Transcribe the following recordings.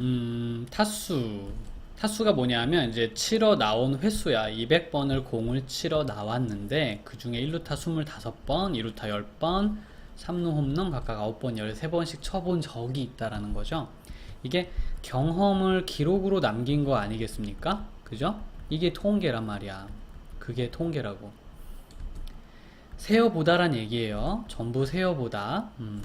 음, 타수. 타수가 뭐냐면 이제 치러 나온 횟수야. 200번을 공을 치러 나왔는데 그 중에 1루타 25번, 2루타 10번, 3루 홈런 각각 9번, 13번씩 쳐본 적이 있다라는 거죠. 이게 경험을 기록으로 남긴 거 아니겠습니까? 그죠? 이게 통계란 말이야. 그게 통계라고. 세어보다란 얘기예요. 전부 세어보다. 음.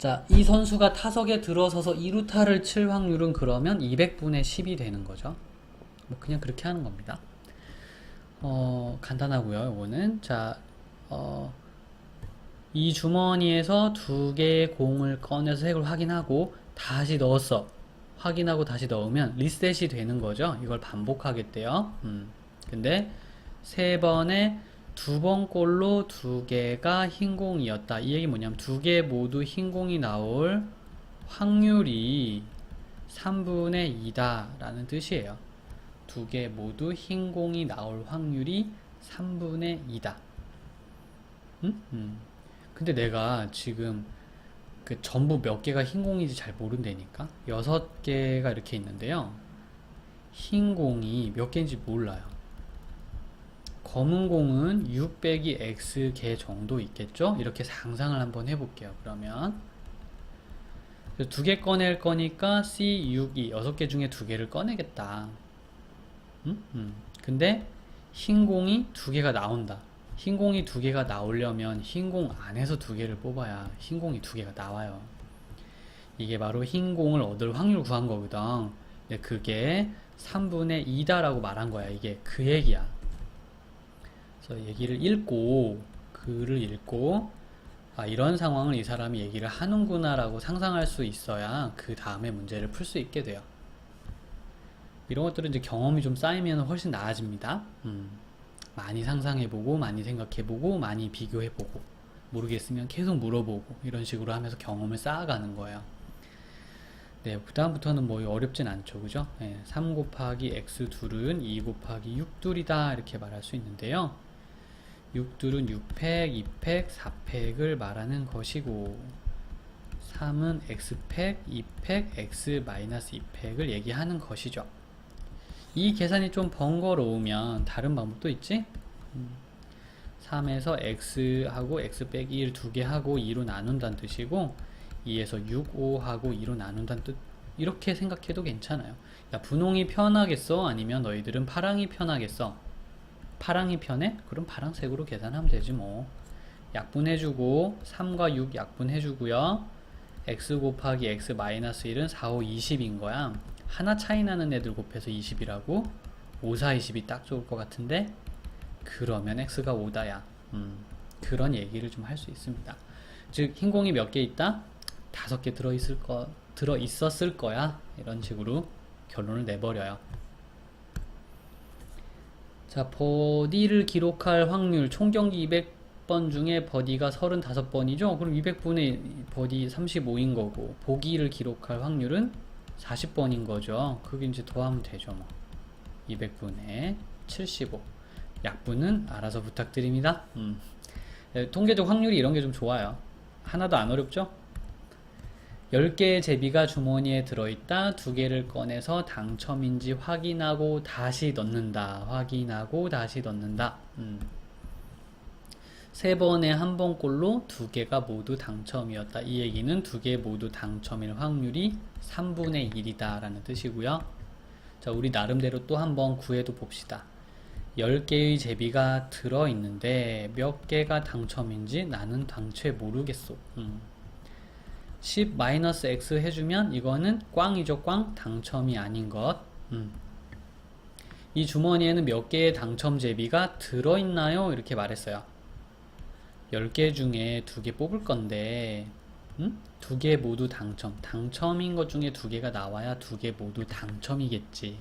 자, 이 선수가 타석에 들어서서 2루타를 칠 확률은 그러면 200분의 10이 되는 거죠. 뭐 그냥 그렇게 하는 겁니다. 어, 간단하고요. 이거는 자, 어, 이 주머니에서 두 개의 공을 꺼내서 색을 확인하고 다시 넣었어. 확인하고 다시 넣으면 리셋이 되는 거죠. 이걸 반복하겠대요. 음. 근데 세 번에 두 번 골로 두 개가 흰 공이었다. 이 얘기 뭐냐면 두 개 모두 흰 공이 나올 확률이 3분의 2다 라는 뜻이에요. 두 개 모두 흰 공이 나올 확률이 3분의 2다. 음? 음. 근데 내가 지금 그 전부 몇 개가 흰 공인지 잘 모른다니까? 여섯 개가 이렇게 있는데요. 흰 공이 몇 개인지 몰라요. 검은 공은 6 빼기 x 개 정도 있겠죠? 이렇게 상상을 한번 해볼게요. 그러면 두 개 꺼낼 거니까 C 6 2 여섯 개 중에 두 개를 꺼내겠다. 음? 음. 근데 흰 공이 두 개가 나온다. 흰 공이 두 개가 나오려면 흰 공 안에서 두 개를 뽑아야 흰 공이 두 개가 나와요. 이게 바로 흰 공을 얻을 확률 구한 거거든. 근데 그게 3분의 2다라고 말한 거야. 이게 그 얘기야. 그래서 얘기를 읽고 글을 읽고 아 이런 상황을 이 사람이 얘기를 하는구나라고 상상할 수 있어야 그 다음에 문제를 풀 수 있게 돼요. 이런 것들은 이제 경험이 좀 쌓이면 훨씬 나아집니다. 음, 많이 상상해보고 많이 생각해보고 많이 비교해보고 모르겠으면 계속 물어보고 이런 식으로 하면서 경험을 쌓아가는 거예요. 네, 그 다음부터는 뭐 어렵진 않죠, 그죠? 네, 3 곱하기 x 둘은 2 곱하기 6 둘이다 이렇게 말할 수 있는데요. 6둘은 6팩, 2팩, 4팩을 말하는 것이고 3은 x팩, 2팩, x 마이너스 2팩을 얘기하는 것이죠. 이 계산이 좀 번거로우면 다른 방법도 있지? 3에서 x하고 x 빼기 1 두 개 하고 2로 나눈다는 뜻이고 2에서 6, 5하고 2로 나눈다는 뜻 이렇게 생각해도 괜찮아요. 야, 분홍이 편하겠어? 아니면 너희들은 파랑이 편하겠어? 파랑이 편해? 그럼 파랑색으로 계산하면 되지 뭐. 약분해주고 3과 6 약분해주고요. x 곱하기 x 마이너스 1은 4, 5, 20인 거야. 하나 차이 나는 애들 곱해서 20이라고? 5, 4, 20이 딱 좋을 것 같은데? 그러면 x가 5다야. 음, 그런 얘기를 좀 할 수 있습니다. 즉, 흰공이 몇 개 있다? 다섯 개 들어있을 거, 들어있었을 거야. 이런 식으로 결론을 내버려요. 자, 버디를 기록할 확률 총 경기 200번 중에 버디가 35번이죠. 그럼 200분의 버디 35인 거고 보기를 기록할 확률은 40번인 거죠. 그게 이제 더하면 되죠, 뭐. 200분의 75. 약분은 알아서 부탁드립니다. 음. 네, 통계적 확률이 이런 게 좀 좋아요. 하나도 안 어렵죠? 10개의 제비가 주머니에 들어있다. 두 개를 꺼내서 당첨인지 확인하고 다시 넣는다. 확인하고 다시 넣는다. 음. 세 번에 한 번꼴로 두 개가 모두 당첨이었다. 이 얘기는 두 개 모두 당첨일 확률이 3분의 1이다. 라는 뜻이고요. 자, 우리 나름대로 또 한번 구해도 봅시다. 10개의 제비가 들어있는데 몇 개가 당첨인지 나는 당최 모르겠어. 음. 10 마이너스 x 해주면 이거는 꽝이죠 꽝 당첨이 아닌 것 음. 이 주머니에는 몇 개의 당첨 제비가 들어있나요? 이렇게 말했어요 10개 중에 두개 뽑을 건데 음? 두개 모두 당첨 당첨인 것 중에 두 개가 나와야 두개 모두 당첨이겠지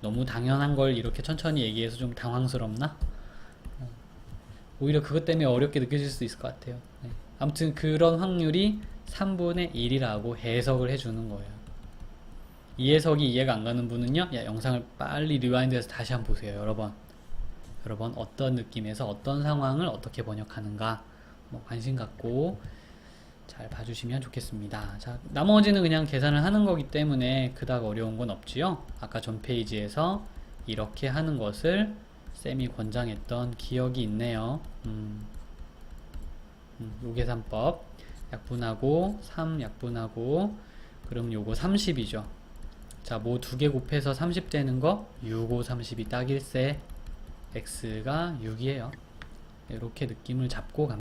너무 당연한 걸 이렇게 천천히 얘기해서 좀 당황스럽나? 어. 오히려 그것 때문에 어렵게 느껴질 수 있을 것 같아요 네. 아무튼 그런 확률이 3분의 1이라고 해석을 해주는 거예요. 이 해석이 이해가 안 가는 분은요, 야, 영상을 빨리 리와인드해서 다시 한번 보세요, 여러 번. 여러 번 어떤 느낌에서 어떤 상황을 어떻게 번역하는가, 뭐 관심 갖고 잘 봐주시면 좋겠습니다. 자, 나머지는 그냥 계산을 하는 거기 때문에 그닥 어려운 건 없지요. 아까 전 페이지에서 이렇게 하는 것을 쌤이 권장했던 기억이 있네요. 음, 음, 요 계산법. 약분하고 3 약분하고 그럼 요거 30이죠. 자, 뭐 두 개 곱해서 30 되는 거 6, 5, 30이 딱일세 x가 6이에요. 이렇게 느낌을 잡고 갑니다.